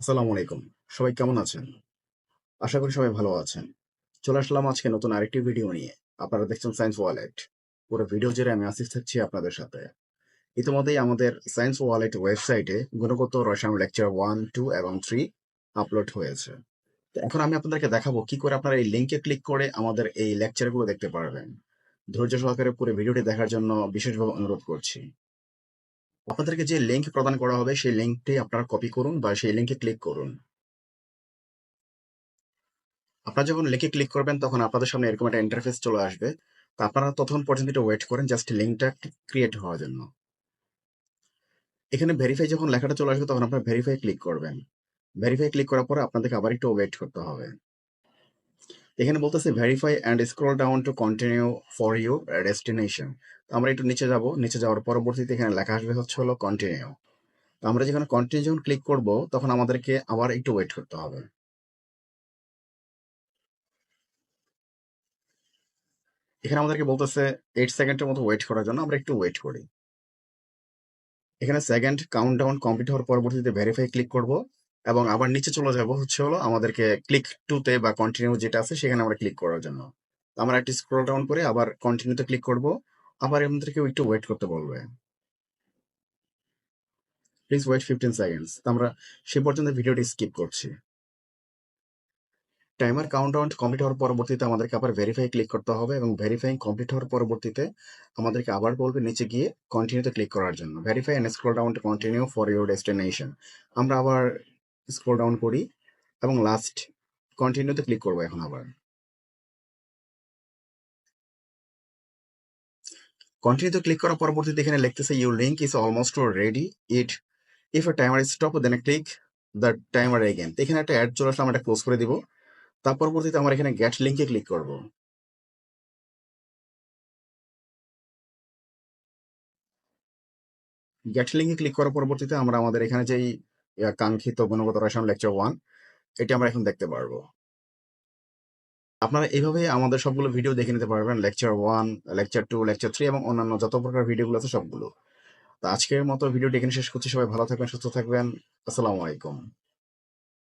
আসসালামু আলাইকুম। সবাই কেমন আছেন? আশা করি সবাই ভালো আছেন। চলে আসলাম আজকে নতুন আরেকটি ভিডিও নিয়ে। আপনারা দেখছেন সায়েন্স ওয়ালেট পুরো ভিডিও জুড়ে আমি আসিফ থাকছি আপনাদের সাথে। ইতিমধ্যেই আমাদের সায়েন্স ওয়ালেট ওয়েবসাইটে গুণগত রসায়ন লেকচার ওয়ান টু এবং থ্রি আপলোড হয়েছে। এখন আমি আপনাদেরকে দেখাবো কি করে আপনারা এই লিঙ্কে ক্লিক করে আমাদের এই লেকচারগুলো দেখতে পারবেন। ধৈর্য সহকারে পুরো ভিডিওটি দেখার জন্য বিশেষভাবে অনুরোধ করছি। আপনাদেরকে যে লিঙ্ক প্রদান করা হবে, সেই লিঙ্কটি আপনারা কপি করুন বা সেই লিঙ্কে ক্লিক করুন। আপনারা যখন লিঙ্কে ক্লিক করবেন, তখন আপনাদের সামনে এরকম একটা ইন্টারফেস চলে আসবে। তো আপনারা ততক্ষণ পর্যন্ত একটু ওয়েট করেন জাস্ট লিঙ্কটা ক্রিয়েট হওয়ার জন্য। এখানে ভেরিফাই যখন লেখাটা চলে আসবে, তখন আপনারা ভেরিফাই ক্লিক করবেন। ভেরিফাই ক্লিক করার পরে আপনাদেরকে আবার একটু ওয়েট করতে হবে। এখানে বলতেছে verify and scroll down to continue for you destination আমরা একটু নিচে যাব, নিচে যাওয়ার পরবর্তীতে এখানে লেখা আসবে হচ্ছে হলো কন্টিনিউ তো আমরা যেখানে কন্টিনিউ ক্লিক করব, তখন আমাদেরকে আবার একটু ওয়েট করতে হবে। এখানে আমাদেরকে বলতেছে এইট সেকেন্ডের মতো ওয়েট করার জন্য আমরা একটু ওয়েট করি। এখানে সেকেন্ড কাউন্ট ডাউন কমপ্লিট হওয়ার পরবর্তীতে ভেরিফাই ক্লিক করব এবং আবার নিচে চলে যাব হচ্ছে হলো আমাদেরকে ক্লিক টুতে বা কন্টিনিউ যেটা আছে সেখানে আমরা ক্লিক করার জন্য। আমরা একটু স্ক্রল ডাউন করে আবার কন্টিনিউতে ক্লিক করব। আবার আমাদেরকে একটু ওয়েট করতে বলবে। প্লিজ ওয়েট ফিফটিন সেকেন্ডস আমরা সে পর্যন্ত ভিডিওটি স্কিপ করছি। টাইমার কাউন্টডাউন কমপ্লিট হওয়ার পরবর্তীতে আমাদেরকে আবার ভেরিফাই ক্লিক করতে হবে এবং ভেরিফাইং কমপ্লিট হওয়ার পরবর্তীতে আমাদেরকে আবার বলবে নিচে গিয়ে কন্টিনিউতে ক্লিক করার জন্য। Verify and scroll down to continue for your destination আমরা আবার স্ক্রল ডাউন করি এবং লাস্ট কন্টিনিউতে ক্লিক করব এখন আবার। কন্টিনিউতে ক্লিক করার পরবর্তীতে এখানে লিখতেছে your link is almost ready it if a timer stop then click the timer again এখানে একটা অ্যাড চলে আসলে, আমরা ক্লোজ করে দিব। তার পরবর্তীতে আমরা এখানে গেট লিঙ্কে ক্লিক করব। গেট লিঙ্কে ক্লিক করার পরবর্তীতে আমরা আমাদের এখানে যেই কাঙ্ক্ষিত গুণগত রসায়ন লেকচার ওয়ান এটি আমরা এখন দেখতে পারব। আপনারা এইভাবে আমাদের সবগুলো ভিডিও দেখে নিতে পারবেন। Lecture one lecture two lecture three এবং অন্যান্য যত প্রকার ভিডিওগুলো আছে সবগুলো। তো আজকের মতো ভিডিওটি এখানে শেষ করছি। সবাই ভালো থাকবেন, সুস্থ থাকবেন। আসসালামু আলাইকুম।